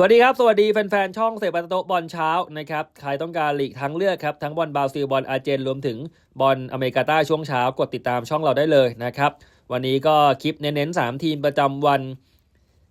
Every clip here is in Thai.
สวัสดีครับ สวัสดีแฟนๆ ช่องเสบอลโตบอลเช้านะครับ ใครต้องการหลีกทั้งเลือกครับ ทั้งบอลบราซิลบอลอาร์เจนรวมถึงบอลอเมริกาใต้ช่วงเช้ากดติดตามช่องเราได้เลยนะครับ วันนี้ก็คลิปเน้นๆ 3 ทีมประจำวัน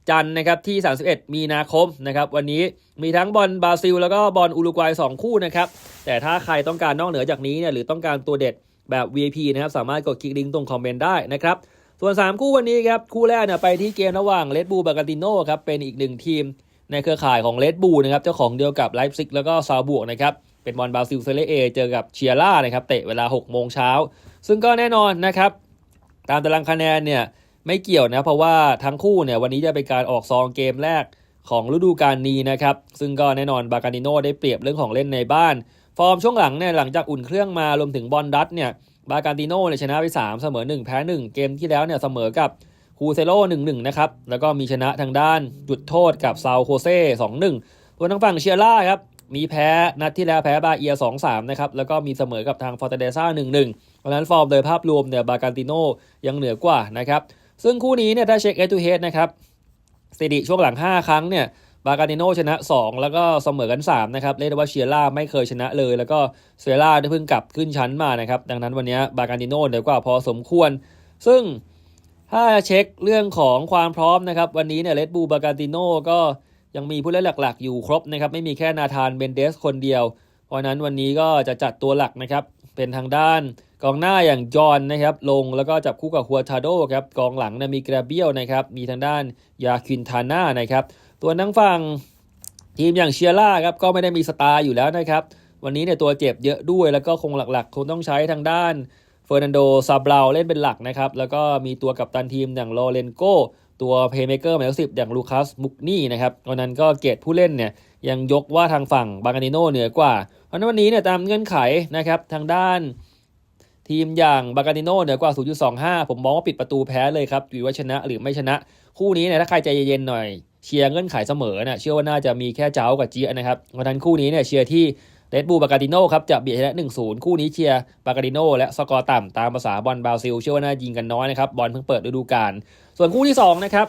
จันทร์นะครับที่ 31 มีนาคมนะครับวันนี้มีทั้งบอลบราซิล แล้วก็บอลอุรุกวัย 2 คู่นะครับแต่ถ้าใครต้องการนอกเหนือจากนี้เนี่ยหรือต้องการตัวเด็ดแบบ VIP นะครับสามารถกดคลิกลิงก์ตรงคอมเมนต์ได้นะครับส่วน 3 คู่วันนี้ครับคู่แรกเนี่ยไปที่เกมระหว่างเลดบูบากาติโนครับเป็นอีกหนึ่งทีม ในเครือข่ายของเลดบูนะครับเจ้าของเดียวกับไลฟ์ซิกแล้วก็ซาวบวกนะครับเป็นบอลบราซิลเซเลเอเจอกับเชียร่านะครับเตะเวลา6โมงเช้าซึ่งก็แน่นอนนะครับตามตารางคะแนนเนี่ยไม่เกี่ยวนะเพราะว่าทั้งคู่เนี่ยวันนี้จะเป็นการออกซองเกมแรกของฤดูกาลนี้นะครับซึ่งก็แน่นอนบาการิโนได้เปรียบเรื่องของเล่นในบ้าน ฟอร์มช่วงหลังเนี่ยหลังจากอุ่นเครื่องมารวมถึงบอลดัตเนี่ยบาการิโนเนี่ยชนะไป 3 เสมอ 1 แพ้ 1 เกมที่แล้วเนี่ยเสมอกับ คูเซโร่หนึ่งหนึ่งนะครับ แล้วก็มีชนะทางด้านจุดโทษกับซาวโคเซ่สองหนึ่งส่วนทางฝั่งเชียร่าครับ มีแพ้นัดที่แล้วแพ้บาเอียสองสามนะครับ แล้วก็มีเสมอกับทางฟอร์เตเดซ่าหนึ่งหนึ่งเพราะฉะนั้นฟอร์มโดยภาพรวมเนี่ยบาการติโนยังเหนือกว่านะครับ ซึ่งคู่นี้เนี่ยถ้าเช็คเอทูเฮดนะครับสถิติช่วงหลัง 5 ครั้งเนี่ยบาการติโนชนะ 2 แล้วก็เสมอกัน 3 นะครับ เรียกได้ว่าเชียร่าไม่เคยชนะเลย แล้วก็เซียร่าได้เพิ่งกลับขึ้นชั้นมานะครับ ดังนั้นวันนี้บาการติโนเหนือกว่าพอสมควร ซึ่ง ถ้าเช็คเรื่องของความพร้อมนะครับ วันนี้เนี่ยเลดบูบาการติโน่ก็ยังมีผู้เล่นหลักๆ อยู่ครบนะครับ ไม่มีแค่นาธานเบนเดสคนเดียว เพราะนั้นวันนี้ก็จะจัดตัวหลักนะครับ เป็นทางด้านกองหน้าอย่างจอห์นนะครับ ลงแล้วก็จับคู่กับฮัวทาโดครับกองหลังนะมีกราเบียลนะครับ มีทางด้านยาคินทาน่านะครับ ตัวนั่งฝั่งทีมอย่างเชียร่าครับก็ไม่ได้มีสตาร์อยู่แล้วนะครับ วันนี้เนี่ยตัวเจ็บเยอะด้วยแล้วก็คงหลักๆ คงต้องใช้ทางด้าน เฟอร์นันโดซาบราวเล่นเป็นหลักนะครับ แล้วก็มีตัวกัปตันทีมอย่างโลเรนโกตัวเพย์เมเกอร์หมายเลขสิบอย่างลูคัสมุกนี่นะครับวันนั้นก็เกตผู้เล่นเนี่ยยังยกว่าทางฝั่งบาการติโนเหนือกว่า เพราะฉะนั้นวันนี้เนี่ยตามเงื่อนไขนะครับทางด้านทีมอย่างบาการติโนเหนือกว่า 0.25 ผมมองว่าปิดประตูแพ้เลยครับอยู่ว่าชนะหรือไม่ชนะ คู่นี้เนี่ยถ้าใครใจเย็นๆหน่อย เชียร์เงื่อนไขเสมอเนี่ยเชื่อว่าน่าจะมีแค่เจ้ากับเจียนะครับเพราะนั้นคู่นี้เนี่ยเชียร์ที่ เรดบูบาการติโน่ครับจะเบียดชนะ1-0 คู่นี้เชียร์บาการติโน่และสกอร์ต่ำตามภาษาบอลบราซิลเชื่อว่าน่ายิงกันน้อยนะครับบอลเพิ่งเปิดฤดูกาลส่วนคู่ที่2นะครับ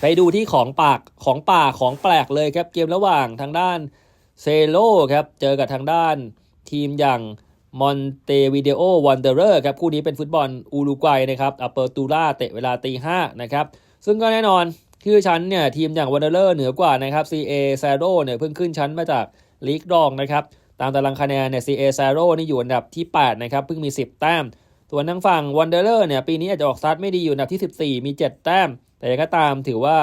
ไปดูที่ของปากของป่าของแปลกเลยครับเกมระหว่างทางด้านเซโลครับเจอกับทางด้านทีมอย่างมอนเตวิเดโอวันเดอร์ครับคู่นี้เป็นฟุตบอลอูรุกวัยนะครับอัปเปอร์ตูล่าเตะเวลาตีห้านะครับซึ่งก็แน่นอนคือชั้นเนี่ยทีมอย่างวันเดอร์เหนือกว่านะครับ CA ซโรเนี่ยเพิ่งขึ้นชั้นมาจาก ลีกรองนะครับ ตามตารางคะแนนเนี่ย CA s a r o นี่อยู่อันดับที่ 8 นะครับ เพิ่งมี 10 แต้ม ส่วนทางฝั่ง Wanderer เนี่ยปีนี้อาจจะออกสตาร์ทไม่ดีอยู่อันดับที่ 14 มี 7 แต้ม แต่ก็ตามถือว่า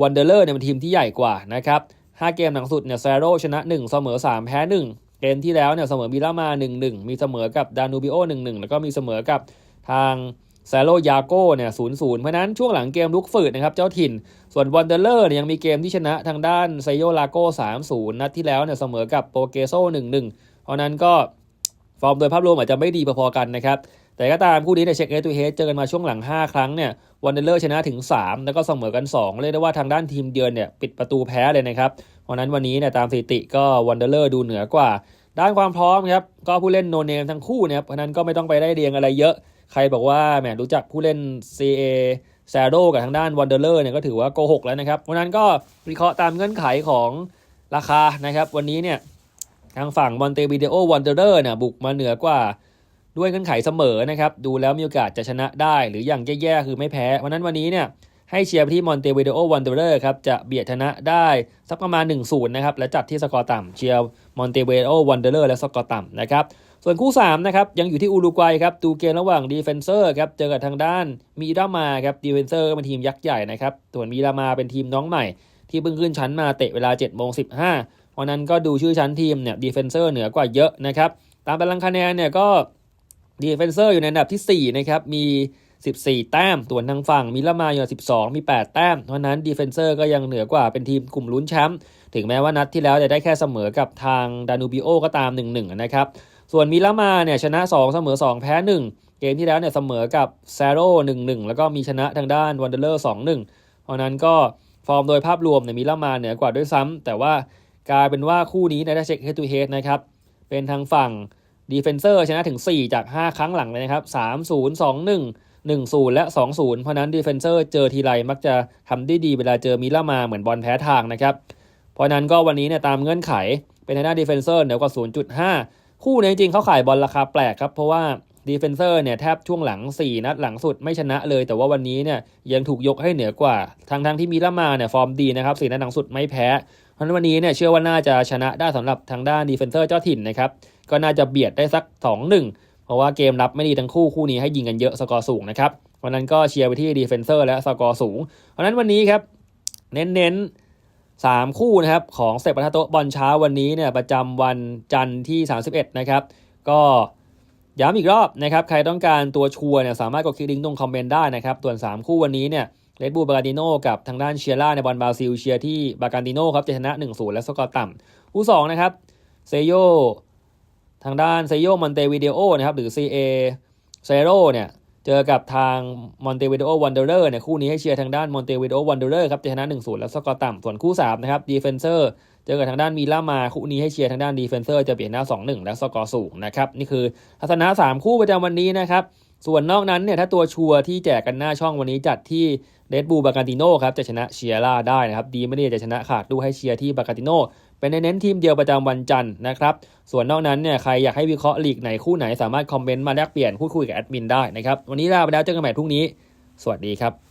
Wanderer เนี่ยเป็นทีมที่ใหญ่กว่านะครับ5เกมหลังสุดเนี่ย s a r o ชนะ 1 เสมอ 3 แพ้ 1 เกมที่แล้วเนี่ยเสมอมิลามา 1-1 มีเสมอกับดานูบิโอ 1-1 แล้วก็มีเสมอกับทาง ซาโลยาโก้เนี่ยศูนย์ศูนย์เพราะนั้นช่วงหลังเกมลุกฝืดนะครับเจ้าถิ่น ส่วนวอนเดอร์เลอร์เนี่ยยังมีเกมที่ชนะทางด้านไซโยลาโก้สามศูนย์นัดที่แล้วเนี่ยเสมอกับโปเกโซหนึ่งหนึ่งเพราะนั้นก็ฟอร์มโดยภาพรวมอาจจะไม่ดีพอๆกันนะครับแต่ก็ตามคู่นี้ในเช็คเอทูเฮดเจอกันมาช่วงหลัง 5 ครั้งเนี่ยวันเดอร์เลอร์ชนะถึง 3 แล้วก็เสมอกัน 2 เรียกได้ว่าทางด้านทีมเยือนเนี่ยปิดประตูแพ้เลยนะครับเพราะนั้นวันนี้เนี่ยตามสถิติก็วันเดอร์เลอร์ดูเหนือกว่า ด้านความพร้อมครับก็ผู้เล่นโนเนมทั้งคู่เนี่ยเพราะนั้นก็ไม่ต้องไปได้เรียงอะไรเยอะ ใครบอกว่าแหมรู้จักผู้เล่น CA ซาโดกับทางด้านวันเดอร์เลอร์เนี่ยก็ถือว่าโกหกแล้วนะครับเพราะนั้นก็วิเคราะห์ตามเงื่อนไขของราคานะครับ วันนี้เนี่ยทางฝั่งมอนเตวิเดโอวันเดอร์เนี่ยบุกมาเหนือกว่าด้วยเงื่อนไขเสมอนะครับ ดูแล้วมีโอกาสจะชนะได้ หรืออย่างแย่ๆคือไม่แพ้เพราะนั้นวันนี้เนี่ยให้เชียร์ไปที่มอนเตวิเดโอวันเดอร์ครับจะเบียดชนะได้สักประมาณ1-0นะครับและจัดที่สกอร์ต่ำเชียร์มอนเตวิเดโอวันเดอร์และสกอร์ต่ำนะครับ ส่วนคู่3นะครับยังอยู่ที่อุรุกวัยครับดูเกมระหว่างดีเฟนเซอร์ครับเจอกับทางด้านมีรามาครับดีเฟนเซอร์เป็นทีมยักษ์ใหญ่นะครับส่วนมีรามาเป็นทีมน้องใหม่ ที่เพิ่งขึ้นชั้นมาเตะเวลา7โมง15เพราะนั้นก็ดูชื่อชั้นทีมเนี่ยดีเฟนเซอร์เหนือกว่าเยอะนะครับตามตารางคะแนนเนี่ยก็ดีเฟนเซอร์อยู่ในอันดับที่4นะครับมี 14 แต้มส่วนทางฝั่งมิลามาอยู่12 มี 8 แต้มเพราะนั้นดีเฟนเซอร์ก็ยังเหนือกว่าเป็นทีมกลุ่มลุ้นแชมป์ถึงแม้ว่านัดที่แล้วจะได้แค่เสมอกับทางดานูบิโอก็ตาม 1-1 นะครับ ส่วนมิลามาเนี่ยชนะ 2 เสมอ 2 แพ้ 1 เกมที่แล้วเนี่ยเสมอกับซาโร่1-1แล้วก็มีชนะทางด้านวันเดอร์2-1เพราะนั้นก็ฟอร์มโดยภาพรวมเนี่ยมิลามาเหนือกว่าด้วยซ้ำแต่ว่ากลายเป็นว่าคู่นี้ในถ้าเช็คเฮดทูเฮดนะครับเป็นทางฝั่งดีเฟนเซอร์ชนะถึง 4 จาก 5 ครั้งหลังเลยนะครับ 3 0 2 1 1-0 และ 2-0 เพราะนั้นดีเฟนเซอร์เจอทีไรมักจะทำได้ดีเวลาเจอมิลามาเหมือนบอลแพ้ทางนะครับ เพราะฉะนั้นก็วันนี้เนี่ยตามเงื่อนไขเป็นทางด้านดีเฟนเซอร์เหนือกว่า 0.5 คู่นี่ยจริงๆเขาขายบอลราคาแปลกครับ เพราะว่าดีเฟนเซอร์เนี่ยแทบช่วงหลัง 4 นัดหลังสุดไม่ชนะเลย แต่ว่าวันนี้เนี่ยยังถูกยกให้เหนือกว่าทั้งทั้งที่มีละมาเนี่ยฟอร์มดีนะครับสี่นัดหลังสุดไม่แพ้เพราะฉะนั้นวันนี้เนี่ยเชื่อว่าน่าจะชนะได้สำหรับทางด้านดีเฟนเซอร์เจ้าถิ่นนะครับก็น่าจะเบียดได้สัก 2-1 เพราะว่าเกมรับไม่ดีทั้งคู่คู่นี้ให้ยิงกันเยอะสกอร์สูงนะครับวันนั้นก็เชียร์ไปที่ดีเฟนเซอร์และสกอร์สูงเพราะฉะนั้นวันนี้ครับเน้นๆ 3 คู่นะครับของสเตปปัทโตะบอลเช้าวันนี้เนี่ยประจำวันจันทร์ที่ 31 นะครับ ก็ย้ำอีกรอบนะครับ ใครต้องการตัวชัวร์เนี่ยสามารถกดคลิกลิงก์ตรงคอมเมนต์ได้นะครับส่วน 3 คู่วันนี้เนี่ยเรดบูบาการดิโนกับทางด้านเชียร่าในบอลบราซิลเชียร์ที่บาการดิโนครับจะชนะ 1-0 และสกอร์ต่ำคู่2นะครับเซโยทางด้านเซโยมอนเตวิเดโอนะครับหรือ CA เซโรเนี่ย เจอกับทางมอนเตวิเดโอวันเดอร์เนี่ยคู่นี้ให้เชียร์ทางด้านมอนเตวิเดโอวันเดอร์ครับจะชนะ1-0และสกอร์ต่ำส่วนคู่สามนะครับดีเฟนเซอร์เจอกับทางด้านมีล่ามาคู่นี้ให้เชียร์ทางด้านดีเฟนเซอร์จะเปลี่ยนหน้า2-1และสกอร์สูงนะครับนี่คือทัศนะสามคู่ประจำวันนี้นะครับ ส่วนนอกนั้นเนี่ยถ้าตัวชัวร์ที่แจกกันหน้าช่องวันนี้จัดที่เดดบูบาการติโนครับจะชนะเชียร่าได้นะครับดีไม่ได้จะชนะขาดดูให้เชียร์ที่บาการติโนเป็นในเน้นทีมเดียวประจำวันจันทร์นะครับส่วนนอกนั้นเนี่ยใครอยากให้วิเคราะห์ลีกไหนคู่ไหนสามารถคอมเมนต์มาแลกเปลี่ยนพูดคุยกับแอดมินได้นะครับวันนี้ลาไปแล้วเจอกันใหม่พรุ่งนี้ สวัสดีครับ